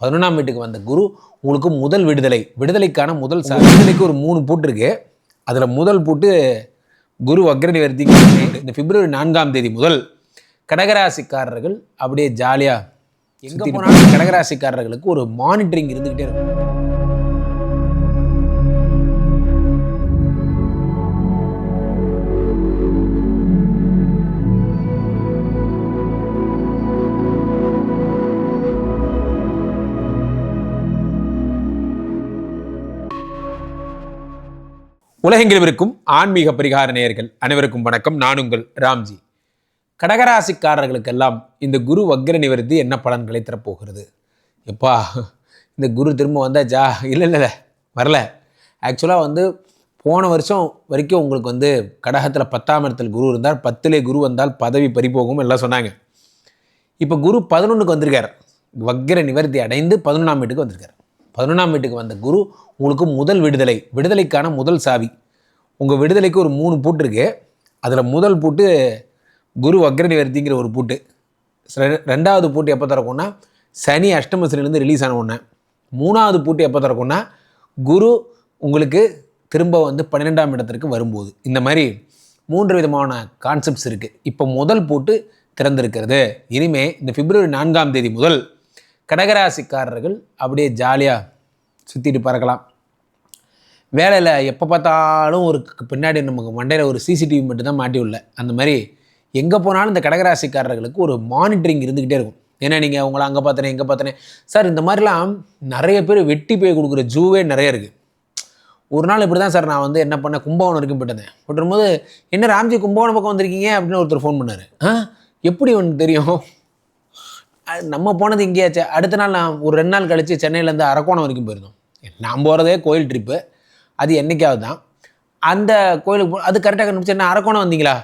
பதினொன்றாம் வீட்டுக்கு வந்த குரு உங்களுக்கு முதல் விடுதலை விடுதலைக்கான முதல் சா விடுதலைக்கு ஒரு மூணு பூட்டு இருக்கு. அதில் முதல் பூட்டு குரு வக்ரனி வருத்தி இந்த பிப்ரவரி நான்காம் தேதி முதல் கடகராசிக்காரர்கள் அப்படியே ஜாலியாக எங்கே போனாலும் கடகராசிக்காரர்களுக்கு ஒரு மானிட்டரிங் இருந்துக்கிட்டே இருக்கும். உலகெங்கிலும் இருக்கும் ஆன்மீக பரிகார நேயர்கள் அனைவருக்கும் வணக்கம். நான் உங்கள் ராம்ஜி. கடகராசிக்காரர்களுக்கெல்லாம் இந்த குரு வக்ர நிவர்த்தி என்ன பலன்களை தரப்போகிறது? எப்பா இந்த குரு திரும்ப வந்தாச்சா இல்லை இல்லை இல்லை வரல. ஆக்சுவலாக வந்து போன வருஷம் வரைக்கும் உங்களுக்கு வந்து கடகத்தில் பத்தாம் இடத்தில் குரு இருந்தால் பத்திலே குரு வந்தால் பதவி பறிபோகும் எல்லாம் சொன்னாங்க. இப்போ குரு பதினொன்றுக்கு வந்திருக்கார். வக்ர நிவர்த்தி அடைந்து பதினொன்றாம் வீட்டுக்கு வந்திருக்கார். பதினொன்றாம் வீட்டுக்கு வந்த குரு உங்களுக்கு முதல் விடுதலை விடுதலைக்கான முதல் சாவி. உங்கள் விடுதலைக்கு ஒரு மூணு பூட்டு இருக்குது அதில் முதல் பூட்டு குரு வக்ர நிவர்த்திங்கிற ஒரு பூட்டு. ரெண்டாவது பூட்டு எப்போ திறக்கும்னா சனி அஷ்டமசிலிருந்து ரிலீஸ் ஆன ஒன்று மூணாவது பூட்டு எப்போ திறக்கும்னா குரு உங்களுக்கு திரும்ப வந்து பன்னிரெண்டாம் இடத்திற்கு வரும்போது. இந்த மாதிரி மூன்று விதமான கான்செப்ட்ஸ் இருக்குது இப்போ முதல் பூட்டு திறந்திருக்கிறது. இனிமே இந்த பிப்ரவரி நான்காம் தேதி முதல் கடகராசிக்காரர்கள் அப்படியே ஜாலியாக சுற்றிட்டு பறக்கலாம். வேலையில் எப்போ பார்த்தாலும் ஒரு பின்னாடி நமக்கு மண்டையில் ஒரு சிசிடிவி மட்டும் தான் மாட்டி உள்ள. அந்த மாதிரி எங்கே போனாலும் இந்த கடகராசிக்காரர்களுக்கு ஒரு மானிட்டரிங் இருந்துக்கிட்டே இருக்கும். ஏன்னா நீங்கள் அவங்கள அங்கே பார்த்தனே இங்கே பார்த்தனே. சார் இந்த மாதிரிலாம் நிறைய பேர் வெட்டி போய் கொடுக்குற ஜூவே நிறைய இருக்குது ஒரு நாள் இப்படி தான் சார் நான் வந்து என்ன பண்ணேன் கும்பகோணம் வரைக்கும் போயிட்டு போட்டுரும்போது என்ன ராம்ஜி கும்பகோணம் பக்கம் வந்திருக்கீங்க? அப்படின்னு ஒருத்தர் ஃபோன் பண்ணார். ஆ? எப்படி ஒன்று தெரியும்? நம்ம போனது இங்கேயாச்சு. அடுத்த நாள் நான் ஒரு ரெண்டு நாள் கழித்து சென்னையிலேருந்து அரக்கோணம் வரைக்கும் போயிருந்தோம். நான் போகிறதே கோயில் ட்ரிப்பு அது என்னைக்காவது தான். அந்த கோயிலுக்கு போ அது கரெக்டாக கண்டுபிடிச்சு என்ன அரக்கோணம் வந்தீங்களா?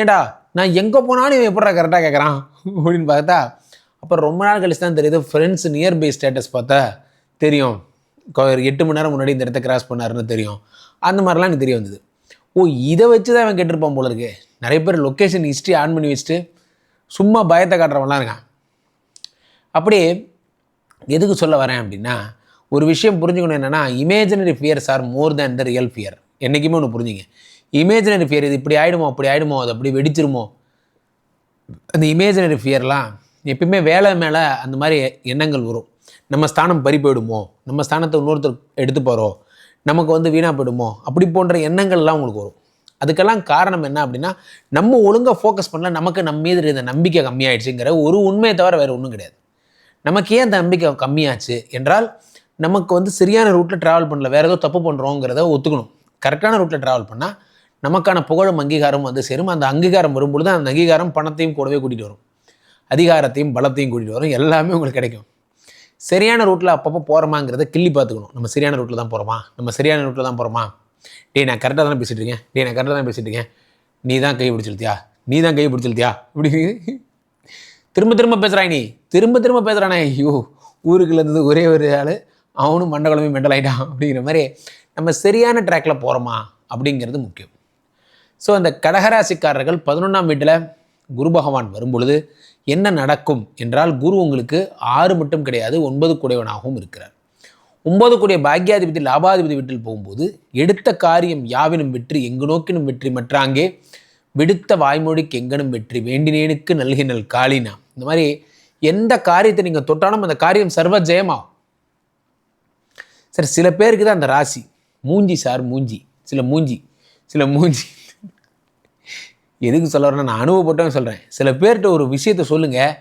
ஏண்டா நான் எங்கே போனாலும் இவன் எப்படா கரெக்டாக கேட்குறான் அப்படின்னு பார்த்தா அப்புறம் ரொம்ப நாள் கழிச்சு தான் தெரியுது ஃப்ரெண்ட்ஸ் நியர்பை ஸ்டேட்டஸ் பார்த்தா தெரியும். ஒரு எட்டு மணி நேரம் முன்னாடி இந்த இடத்த கிராஸ் பண்ணாருன்னு தெரியும். அந்த மாதிரிலாம் எனக்கு தெரிய வந்தது. ஓ இதை வச்சு தான் அவன் கேட்டிருப்பான் போல இருக்கு. நிறைய பேர் லொக்கேஷன் ஹிஸ்ட்ரி ஆன் பண்ணி வச்சுட்டு சும்மா பயத்தை காட்டுறவன்லாம் இருக்கான். அப்படி எதுக்கு சொல்ல வரேன் அப்படின்னா ஒரு விஷயம் புரிஞ்சுக்கணும் என்னென்னா imaginary fears are more than the real fear என்றைக்குமே ஒன்று புரிஞ்சுங்க. இமேஜினரி ஃபியர் இது இப்படி ஆகிடுமோ அப்படி ஆயிடுமோ அது அப்படி வெடிச்சிருமோ? அந்த இமேஜினரி ஃபியர்லாம் எப்பயுமே வேலை மேலே அந்த மாதிரி எண்ணங்கள் வரும். நம்ம ஸ்தானம் பறி போயிடுமோ? நம்ம ஸ்தானத்தை இன்னொருத்தர் எடுத்து போகிறோம் நமக்கு வந்து வீணாக போயிடுமோ? அப்படி போன்ற எண்ணங்கள்லாம் உங்களுக்கு வரும். அதுக்கெல்லாம் காரணம் என்ன அப்படின்னா நம்ம ஒழுங்காக ஃபோக்கஸ் பண்ணல நமக்கு நம்ம மீது இருந்த நம்பிக்கை கம்மியாயிடுச்சுங்கிற ஒரு உண்மையை தவிர வேறு ஒன்றும் கிடையாது. நமக்கு ஏன் அந்த நம்பிக்கை கம்மியாச்சு என்றால் நமக்கு வந்து சரியான ரூட்டில் ட்ராவல் பண்ணல வேறு ஏதோ தப்பு பண்ணுறோங்கிறத ஒத்துக்கணும். கரெக்டான ரூட்டில் ட்ராவல் பண்ணால் நமக்கான புகழும் அங்கீகாரம் வந்து சேரும். அந்த அங்கீகாரம் வரும்பொழுது அந்த அங்கீகாரம் பணத்தையும் கூடவே கூட்டிகிட்டு வரும். அதிகாரத்தையும் பலத்தையும் கூட்டிகிட்டு வரும். எல்லாமே உங்களுக்கு கிடைக்கும். சரியான ரூட்டில் அப்பப்போ போகிறோமாங்கிறத கிள்ளி பார்த்துக்கணும். நம்ம சரியான ரூட்டில் தான் போகிறோமா நம்ம சரியான ரூட்டில் தான் போகிறோமா டே நான் கரெக்டாக தானே பேசிட்டு இருக்கேன். டேய் நான் கரெக்டாக தான் பேசிட்டு இருக்கேன். நீ தான் கை பிடிச்சிருத்தியா? நீ தான் கை பிடிச்சிருத்தியா? இப்படி திரும்ப திரும்ப பேசுகிறாய் நீ. திரும்ப திரும்ப பேசுகிறானே ஐயோ ஊருக்குள்ள இருந்தது ஒரே ஒரு ஆள். அவனும் மண்டகுழம்பி மெண்டல் ஆகிட்டான் அப்படிங்கிற மாதிரி நம்ம சரியான ட்ராக்கில் போகிறோமா அப்படிங்கிறது முக்கியம். ஸோ அந்த கடகராசிக்காரர்கள் பதினொன்றாம் வீட்டில் குரு பகவான் வரும்பொழுது என்ன நடக்கும் என்றால் குரு உங்களுக்கு ஆறு மட்டும் கிடையாது ஒன்பது கூடையவனாகவும் இருக்கிறார். ஒன்பது கூடிய பாக்யாதிபதி லாபாதிபதி வீட்டில் போகும்போது எடுத்த காரியம் யாவினும் வெற்றி எங்கு நோக்கினும் வெற்றி மற்றாங்கே விடுத்த வாய்மொழிக்கு எங்கனும் வெற்றி வேண்டினேனுக்கு நல்கினல் காளினா. இந்த மாதிரி எந்த காரியத்தை நீங்கள் தொட்டாலும் அந்த காரியம் சர்வ ஜெயமாகும் சரி சில பேருக்கு தான் அந்த ராசி. மூஞ்சி சார் மூஞ்சி. சில மூஞ்சி சில மூஞ்சி. எதுக்கு சொல்ல வரேன்னா நான் அனுபவப்பட்டவன் சொல்கிறேன் சில பேர்கிட்ட ஒரு விஷயத்த சொல்லுங்கள்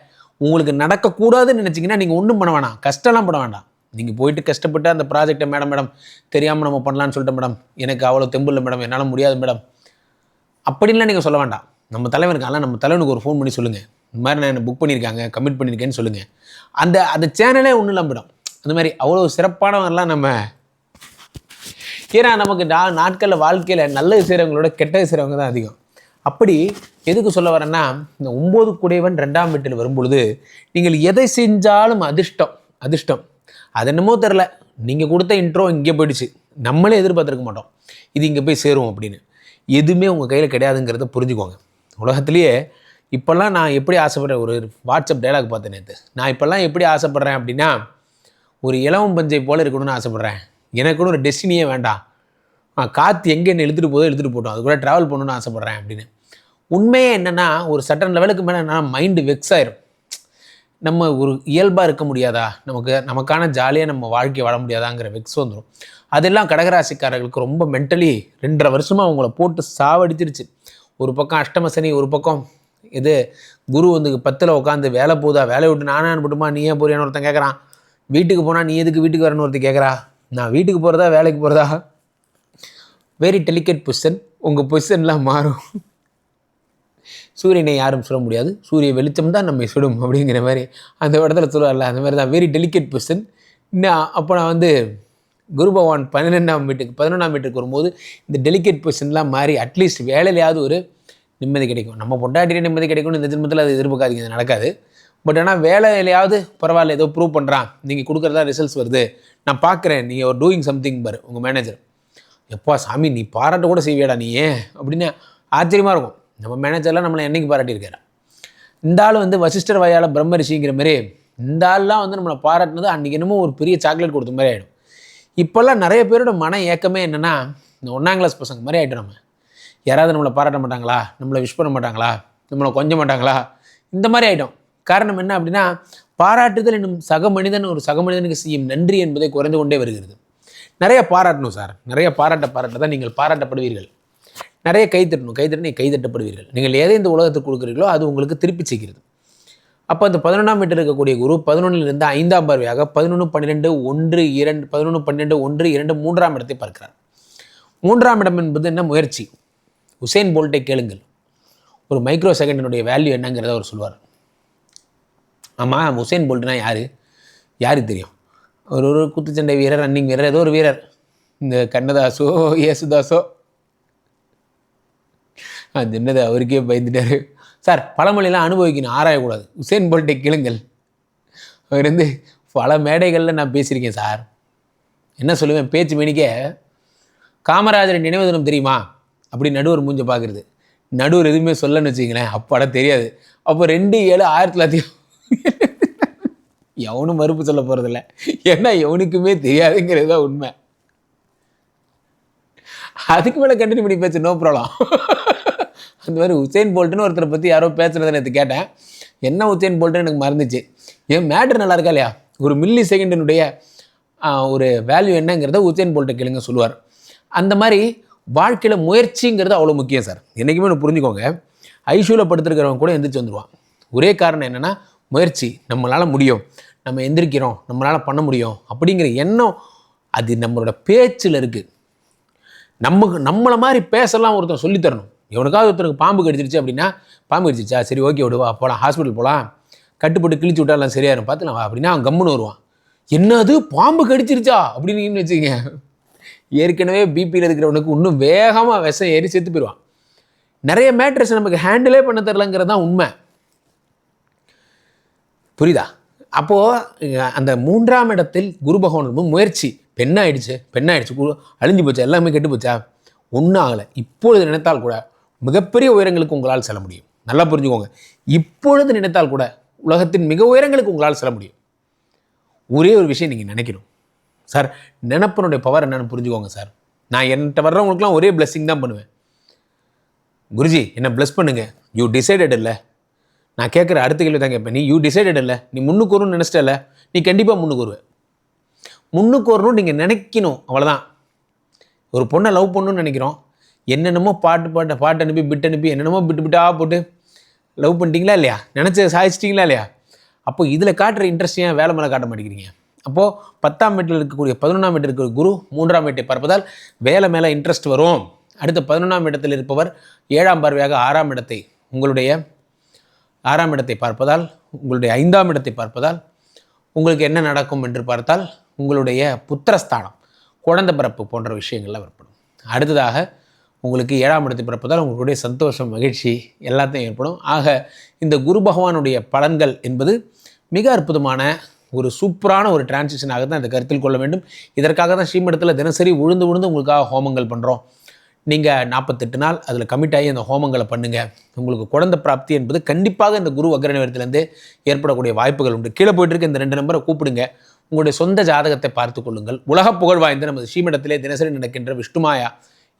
உங்களுக்கு நடக்கக்கூடாதுன்னு நினச்சிங்கன்னா நீங்கள் ஒன்றும் பண்ண வேணாம். கஷ்டம்லாம் பண்ண வேண்டாம். நீங்கள் போயிட்டு கஷ்டப்பட்டு அந்த ப்ராஜெக்டை மேடம் மேடம் தெரியாமல் நம்ம பண்ணலான்னு சொல்லிட்டு மேடம் எனக்கு அவ்வளோ தெம்பு இல்லை மேடம் என்னால் முடியாது மேடம் அப்படின்லாம் நீங்கள் சொல்ல வேண்டாம். நம்ம தலைவன் ஆனால் நம்ம தலைவனுக்கு ஒரு ஃபோன் பண்ணி சொல்லுங்கள் இந்த மாதிரி நான் என்ன புக் பண்ணியிருக்காங்க கமிட் பண்ணியிருக்கேன்னு சொல்லுங்கள் அந்த அந்த சேனலே ஒன்றும் நம்பிடும் அந்த மாதிரி அவ்வளோ சிறப்பானவங்கலாம் நம்ம ஏன்னா நமக்கு நா நாட்களில் வாழ்க்கையில் நல்லது செய்கிறவங்களோட கெட்டது செய்கிறவங்க தான் அதிகம். அப்படி எதுக்கு சொல்ல வரேன்னா இந்த ஒம்பது குடைவன் ரெண்டாம் வீட்டில் வரும்பொழுது நீங்கள் எதை செஞ்சாலும் அதிர்ஷ்டம் அதிர்ஷ்டம். அது என்னமோ தெரில நீங்கள் கொடுத்த இன்ட்ரோ இங்கே போயிடுச்சு. நம்மளே எதிர்பார்த்துருக்க மாட்டோம். இது இங்கே போய் சேரும் அப்படின்னு. எதுவுமே உங்கள் கையில் கிடையாதுங்கிறத புரிஞ்சுக்கோங்க. உலகத்துலேயே இப்போல்லாம் நான் எப்படி ஆசைப்படுறேன்? ஒரு வாட்ஸ்அப் டைலாக் பார்த்தேன் நேற்று நான் இப்போல்லாம் எப்படி ஆசைப்பட்றேன் அப்படின்னா ஒரு இளவம் பஞ்சை போல் இருக்கணும்னு ஆசைப்பட்றேன். எனக்கு கூட ஒரு டெஸ்டினியே வேண்டாம். ஆ, காற்று எங்கே என்ன இழுத்துட்டு போதோ இழுத்துட்டு போட்டோம். அது கூட ட்ராவல் பண்ணணும்னு ஆசைப்பட்றேன் அப்படின்னு. உண்மையே என்னென்னா ஒரு சட்டன் லெவலுக்கு மேலே நான் மைண்டு வெக்ஸ் ஆயிரும். நம்ம ஒரு இயல்பாக இருக்க முடியாதா? நமக்கு நமக்கான ஜாலியாக நம்ம வாழ்க்கையை வாழ முடியாதாங்கிற வெக்ஸ் வந்துடும் அதெல்லாம் கடகராசிக்காரர்களுக்கு ரொம்ப மென்டலி ரெண்டரை வருஷமாக அவங்கள போட்டு சாவடிச்சிருச்சு. ஒரு பக்கம் அஷ்டம சனி ஒரு பக்கம் இது குரு வந்து பத்தில் உட்காந்து வேலை போதா வேலை விட்டு நானே அனுப்பட்டுமா நீ ஏன் போறியான்னு ஒருத்தன் கேட்குறான் வீட்டுக்கு போனால் நீ எதுக்கு வீட்டுக்கு வரணும்னு ஒருத்தன் கேட்குறா நான் வீட்டுக்கு போகிறதா வேலைக்கு போகிறதா வெரி டெலிகேட் பொசிஷன் உங்கள் பொசிஷன்லாம் மாறும். சூரியனை யாரும் சுட முடியாது. சூரிய வெளிச்சம் தான் நம்மை சுடும் அப்படிங்கிற மாதிரி அந்த இடத்துல சொல்லுவார்ல அந்த மாதிரி தான் வெரி டெலிகேட் பொசிஷன் இன்னும் அப்போ நான் வந்து குரு பகவான் பன்னிரெண்டாம் வீட்டுக்கு பதினொன்றாம் வீட்டுக்கு வரும்போது இந்த டெலிகேட் பொசிஷன்லாம் மாறி அட்லீஸ்ட் வேலையிலையாவது ஒரு நிம்மதி கிடைக்கும். நம்ம பொண்டாட்டியே நிம்மதி கிடைக்கும்னு இந்த ஜென்மத்தில் அது எதிர்பார்க்காதீங்க அது நடக்காது. பட் ஆனால் வேலையிலையாவது பரவாயில்ல ஏதோ ப்ரூவ் பண்ணுறான் நீங்கள் கொடுக்குறதா ரிசல்ட்ஸ் வருது. நான் பார்க்குறேன் நீங்கள் ஒரு டூயிங் சம்திங் பாரு உங்கள் மேனேஜர் எப்பா சாமி நீ பாராட்ட கூட செய்வியாடா நீ ஏன்? அப்படின்னு ஆச்சரியமாக இருக்கும். நம்ம மேனேஜர்லாம் நம்மளை என்னைக்கு பாராட்டியிருக்காரு இந்த ஆள் வந்து வசிஷ்டர் வயால பிரம்மரிஷிங்கிற மாதிரி இந்த ஆள்லாம் வந்து நம்மளை பாராட்டினது அன்றைக்கி என்னமோ ஒரு பெரிய சாக்லேட் கொடுத்த மாதிரி ஆகிடும் இப்போல்லாம் நிறைய பேரோட மன ஏக்கமே என்னென்னா இந்த ஒன்றாம் கிளாஸ் பசங்க மாதிரி ஆகிட்டோம் நம்ம. யாராவது நம்மளை பாராட்ட மாட்டாங்களா? நம்மளை விஷ் பண்ண மாட்டாங்களா? நம்மளை கொஞ்ச மாட்டாங்களா? இந்த மாதிரி ஆகிட்டோம் காரணம் என்ன அப்படின்னா பாராட்டுதல் என்னும் சக மனிதன் ஒரு சக மனிதனுக்கு செய்யும் நன்றி என்பதை குறைந்து கொண்டே வருகிறது. நிறைய பாராட்டணும் சார். நிறைய பாராட்ட பாராட்ட தான் நீங்கள் பாராட்டப்படுவீர்கள். நிறைய கை தட்டணும். கை தட்டி கை தட்டப்படுவீர்கள். நீங்கள் எதை இந்த உலகத்துக்கு கொடுக்குறீங்களோ அது உங்களுக்கு திருப்பி செய்கிறது. அப்போ அந்த பதினொன்றாம் வீட்டில் இருக்கக்கூடிய குரு பதினொன்றிலிருந்து ஐந்தாம் பார்வையாக பதினொன்று பன்னிரெண்டு ஒன்று இரண்டு பதினொன்று பன்னிரெண்டு ஒன்று இரண்டு மூன்றாம் இடத்தை பார்க்கிறார். மூன்றாம் இடம் என்பது என்ன? முயற்சி. உசேன் போல்ட்டை கேளுங்கள். ஒரு மைக்ரோ செகண்டினுடைய வேல்யூ என்னங்கிறத அவர் சொல்லுவார். ஆமாம் உசேன் போல்ட்னா யார்? யாருக்கு தெரியும்? ஒரு ஒரு குத்துச்சண்டை வீரர் ரன்னிங் வீரர் ஏதோ ஒரு வீரர். இந்த கண்ணதாசோ இயேசுதாசோ. அது என்னது அவருக்கே பயந்துட்டாரு. சார் பழமொழியெல்லாம் அனுபவிக்கணும் ஆராயக்கூடாது. உசேன் போல்ட்டை கேளுங்கள். அவர் வந்து பல மேடைகளில் நான் பேசியிருக்கேன் சார். என்ன சொல்லுவேன் பேச்சு மணிக்க காமராஜர் நினைவு தினம் தெரியுமா? அப்படி நடுவர் மூஞ்ச பார்க்குறது நடுவர் எதுவுமே சொல்லன்னு வச்சிங்களேன் அப்பாடா தெரியாது. அப்போ ரெண்டு ஏழு ஆயிரத்தி தொள்ளாயிரத்தி எவனும் மறுப்பு சொல்ல போகிறதில்ல ஏன்னா எவனுக்குமே தெரியாதுங்கிறது தான் உண்மை. அதுக்கு மேலே கண்டினியூ பண்ணி பேச்சு நோ ப்ராப்ளம் அந்த மாதிரி உசேன் போல்ட்டுன்னு ஒருத்தரை பற்றி யாரோ பேசுனதை நேற்று கேட்டேன். என்ன உசேன் போல்ட்டுன்னு எனக்கு மறந்துச்சு. ஏன் மேட்ரு நல்லா இருக்கா இல்லையா? ஒரு மில்லி செகண்டினுடைய ஒரு வேல்யூ என்னங்கிறத உசேன் போல்ட்டை கேளுங்க சொல்லுவார். அந்த மாதிரி வாழ்க்கையில் முயற்சிங்கிறது அவ்வளோ முக்கியம் சார். என்றைக்குமே ஒன்று புரிஞ்சுக்கோங்க. ஐஷூவில் படுத்துருக்கிறவங்க கூட எந்திரிச்சு வந்துடுவான் ஒரே காரணம் என்னென்னா முயற்சி. நம்மளால் முடியும். நம்ம எந்திரிக்கிறோம். நம்மளால் பண்ண முடியும். அப்படிங்கிற எண்ணம் அது நம்மளோட பேச்சில் இருக்குது நமக்கு நம்மளை மாதிரி பேசலாம் ஒருத்தன் சொல்லித் தரணும். எவனுக்காவது ஒருத்தருக்கு பாம்பு கடிச்சிருச்சு அப்படின்னா பாம்பு கடிச்சிருச்சா? சரி ஓகே விடுவா போகலாம் ஹாஸ்பிட்டல் போகலாம் கட்டுப்பட்டு கிழிச்சு விட்டாலாம் சரியாயிரும். பார்த்துலாம் அப்படின்னா அவன் கம்முன்னு வருவான். என்னது? பாம்பு கடிச்சிருச்சா? அப்படின்னு வச்சுக்கோங்க. ஏற்கனவே பிபியில் இருக்கிறவனுக்கு இன்னும் வேகமாக விஷம் ஏறி செத்து போயிடுவான். நிறைய மேட்ரஸ் நமக்கு ஹேண்டிலே பண்ண தெரிலங்கிறது தான் உண்மை. புரியுதா? அப்போது அந்த மூன்றாம் இடத்தில் குரு பகவான் முயற்சி. பெண்ணாயிடுச்சு பெண்ணாயிடுச்சு. அழிஞ்சு போச்சு? எல்லாமே கெட்டு போச்சா? ஒன்றும் ஆகலை. இப்பொழுது நினைத்தால் கூட மிகப்பெரிய உயரங்களுக்கு உங்களால் செல்ல முடியும். நல்லா புரிஞ்சுக்கோங்க. இப்பொழுது நினைத்தால் கூட உலகத்தின் மிக உயரங்களுக்கு உங்களால் செல்ல முடியும். ஒரே ஒரு விஷயம் நீங்கள் நினைக்கணும். சார் நினப்பனுடைய பவர் என்னன்னு புரிஞ்சுக்கோங்க சார். நான் என்கிட்ட வர்றவங்களுக்குலாம் ஒரே பிளெஸ்ஸிங் தான் பண்ணுவேன். குருஜி என்னை ப்ளஸ் பண்ணுங்க. யூ டிசைடட் இல்லை. நான் கேட்குற அடுத்த கேள்வி தான் கேட்பேன். நீ யூ டிசைடட் இல்லை. நீ முன்னுக்கு வரும்னு நினச்சிட்டல. நீ கண்டிப்பாக முன்னுக்கு வருவ முன்னுக்கு வரணும்னு நீங்கள் நினைக்கணும். அவ்வளோதான் ஒரு பொண்ணை லவ் பண்ணணும்னு நினைக்கிறோம். என்னென்னமோ பாட்டு பாட்டு பாட்டு அனுப்பி பிட் அனுப்பி என்னென்னமோ பிட்டு பிட்டாக போட்டு லவ் பண்ணிட்டீங்களா இல்லையா? நினச்ச சாதிச்சிட்டிங்களா இல்லையா? அப்போ இதில் காட்டுற இன்ட்ரெஸ்ட் ஏன் வேலை மேலே காட்ட மாட்டேங்கிறீங்க? அப்போது பத்தாம் வீட்டில் இருக்கக்கூடிய பதினொன்றாம் வீட்டில் இருக்கிற குரு மூன்றாம் வீட்டை பார்ப்பதால் வேலை மேலே இன்ட்ரெஸ்ட் வரும். அடுத்து பதினொன்றாம் இடத்தில் இருப்பவர் ஏழாம் பார்வையாக ஆறாம் இடத்தை உங்களுடைய ஆறாம் இடத்தை பார்ப்பதால் உங்களுடைய ஐந்தாம் இடத்தை பார்ப்பதால் உங்களுக்கு என்ன நடக்கும் என்று பார்த்தால் உங்களுடைய புத்திரஸ்தானம் குழந்தை பிறப்பு போன்ற விஷயங்கள்லாம் ஏற்படும். அடுத்ததாக உங்களுக்கு ஏழாம் இடத்தை பிறப்பதால் உங்களுடைய சந்தோஷம் மகிழ்ச்சி எல்லாத்தையும் ஏற்படும். ஆக இந்த குரு பகவானுடைய பலன்கள் என்பது மிக அற்புதமான ஒரு சூப்பரான ஒரு டிரான்சிஷனாக தான் இதை கருத்தில் கொள்ள வேண்டும். இதற்காக தான் ஸ்ரீமடத்தில் தினசரி உழுந்து உழுந்து உங்களுக்காக ஹோமங்கள் பண்ணுறோம் நீங்கள் நாற்பத்தெட்டு நாள் அதில் கமிட் ஆகி அந்த ஹோமங்களை பண்ணுங்கள் உங்களுக்கு குழந்த பிராப்தி என்பது கண்டிப்பாக இந்த குரு அக்ரனிவரத்திலேருந்து ஏற்படக்கூடிய வாய்ப்புகள் உண்டு. கீழே போயிட்டு இருக்க இந்த ரெண்டு நம்பரை கூப்பிடுங்க. உங்களுடைய சொந்த ஜாதகத்தை பார்த்து கொள்ளுங்கள். உலக புகழ் வாய்ந்த நமது ஸ்ரீமடத்திலே தினசரி நடக்கின்ற விஷ்ணுமாயா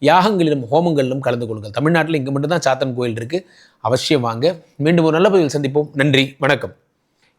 யாகங்களிலும் ஹோமங்களிலும் கலந்து கொள்ளுங்கள். தமிழ்நாட்டில் இங்கே மட்டும்தான் சாத்தன் கோயில் இருக்குது அவசியம் வாங்க. மீண்டும் ஒரு நல்ல பதிவில் சந்திப்போம். நன்றி. வணக்கம்.